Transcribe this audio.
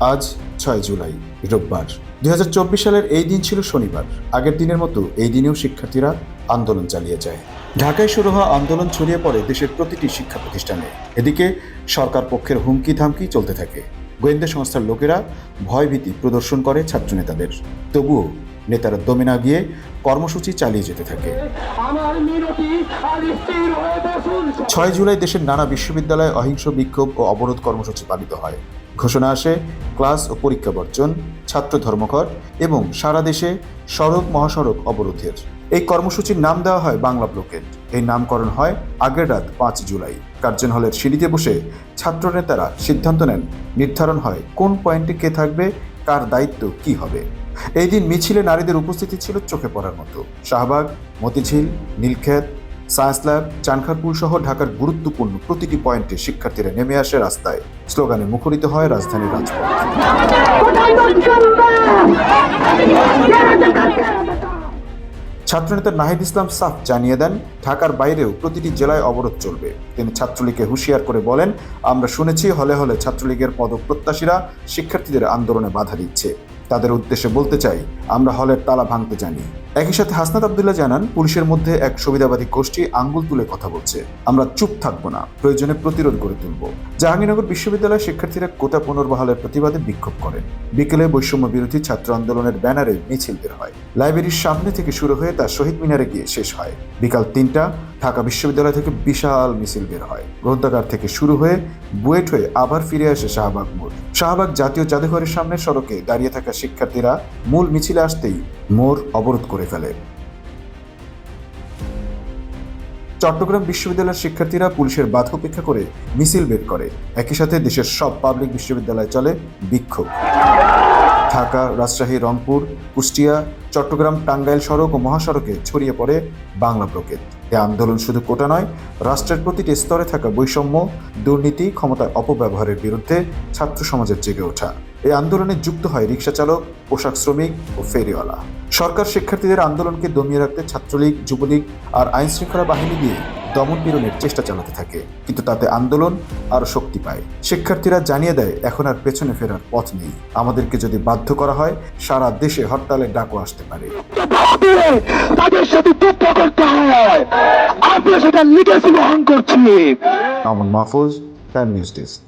আজ ছয় জুলাই রোববার। দুই হাজার চব্বিশ সালের এই দিন ছিল শনিবার। আগের দিনের মতো এই দিনেও শিক্ষার্থীরা আন্দোলন চালিয়ে যায়। ঢাকায় শুরু হওয়া আন্দোলন ছড়িয়ে পড়ে দেশের প্রতিটি শিক্ষা প্রতিষ্ঠানে। এদিকে সরকার পক্ষের হুমকি ধামকি চলতে থাকে। গোয়েন্দা সংস্থার লোকেরা ভয়ভীতি প্রদর্শন করে ছাত্রনেতাদের। তবুও নেতারা দমে না গিয়ে কর্মসূচি চালিয়ে যেতে থাকে। ছয় জুলাই দেশের নানা বিশ্ববিদ্যালয়ে অহিংস বিক্ষোভ ও অবরোধ কর্মসূচি পালিত হয়। ঘোষণা আসে, ক্লাস ও পরীক্ষা বর্জন, ছাত্র ধর্মঘট এবং সারা দেশে সড়ক মহাসড়ক অবরোধের। এই কর্মসূচির নাম দেওয়া হয় বাংলা ব্লকেট এই নামকরণ হয় আগের রাত পাঁচ জুলাই। কার্জন হলের সিঁড়িতে বসে ছাত্র নেতারা সিদ্ধান্ত নেন নির্ধারণ হয় কোন পয়েন্টে কে থাকবে, কার দায়িত্ব কি হবে। এই দিন মিছিলে নারীদের উপস্থিতি ছিল চোখে পড়ার মতো। শাহবাগ, মতিঝিল, নীলক্ষেত সায়েন্স ল্যাব চানখারপুর সহ ঢাকার গুরুত্বপূর্ণ প্রতিটি পয়েন্টে শিক্ষার্থীরা নেমে আসে রাস্তায়। স্লোগানে মুখরিত হয় রাজধানীর রাজপথ। ছাত্রনেতা নাহিদ ইসলাম সাফ জানিয়ে দেন, ঢাকার বাইরেও প্রতিটি জেলায় অবরোধ চলবে। তিনি ছাত্রলীগকে হুঁশিয়ার করে বলেন, আমরা শুনেছি হলে হলে ছাত্রলীগের পদপ্রত্যাশীরা শিক্ষার্থীদের আন্দোলনে বাধা দিচ্ছে। তাদের উদ্দেশ্যে বলতে চাই, আমরা হলের তালা ভাঙতে জানি। একই সাথে হাসনাত আবদুল্লাহ জানান, পুলিশের মধ্যে এক সুবিধাবাদী গোষ্ঠী আঙ্গুল তুলে কথা বলছে। আমরা চুপ থাকব না, প্রয়োজনে প্রতিরোধ গড়ে তুলব। জাহাঙ্গীরনগর বিশ্ববিদ্যালয়ের শিক্ষার্থীরা কোটা পুনর্বহালের প্রতিবাদে বিক্ষোভ করেন। বিকেলে বৈষম্য বিরোধী ছাত্র আন্দোলনের ব্যানারে মিছিল বের হয়। লাইব্রেরির সামনে থেকে শুরু হয়ে তা শহীদ মিনারে গিয়ে শেষ হয়। বিকাল তিনটা, ঢাকা বিশ্ববিদ্যালয় থেকে বিশাল মিছিল বের হয়। গ্রন্থাগার থেকে শুরু হয়ে বুয়েট হয়ে আবার ফিরে আসে শাহবাগ মোড়। শাহবাগ জাতীয় জাদুঘরের সামনে সড়কে দাঁড়িয়ে থাকা শিক্ষার্থীরা মূল মিছিলে আসতেই মোড় অবরোধ করে ফেলে। চট্টগ্রাম বিশ্ববিদ্যালয়ের শিক্ষার্থীরা পুলিশের বাধা উপেক্ষা করে মিছিল বের করে। একই সাথে দেশের সব পাবলিক বিশ্ববিদ্যালয়ে চলে বিক্ষোভ। ঢাকা, রাজশাহী, রংপুর, কুষ্টিয়া, চট্টগ্রাম, টাঙ্গাইল সড়ক ও মহাসড়কে ছড়িয়ে পড়ে বাংলা ব্লকেট এ আন্দোলন শুধু কোটা নয়, রাষ্ট্রের প্রতিটি স্তরে থাকা বৈষম্য, দুর্নীতি, ক্ষমতার অপব্যবহারের বিরুদ্ধে ছাত্র সমাজের জেগে ওঠা। এই আন্দোলনে যুক্ত হয় রিক্সা চালক পোশাক শ্রমিক ও ফেরিওয়ালা। সরকার শিক্ষার্থীদের আন্দোলনকে দমিয়ে রাখতে ছাত্রলীগ, যুবলীগ আর আইন শৃঙ্খলা বাহিনী দিয়ে দমন পীড়নের চেষ্টা চালাতে থাকে। কিন্তু তাতে আন্দোলন আরও শক্তি পায়। শিক্ষার্থীরা জানিয়ে দেয়, এখন আর পেছনে ফেরার পথ নেই। আমাদেরকে যদি বাধ্য করা হয়, সারা দেশে হরতালের ডাকও আসতে পারে। তাদের সাথে করতে হয় সেটা লিগেসি বহন করছি। Mahfuz time news desk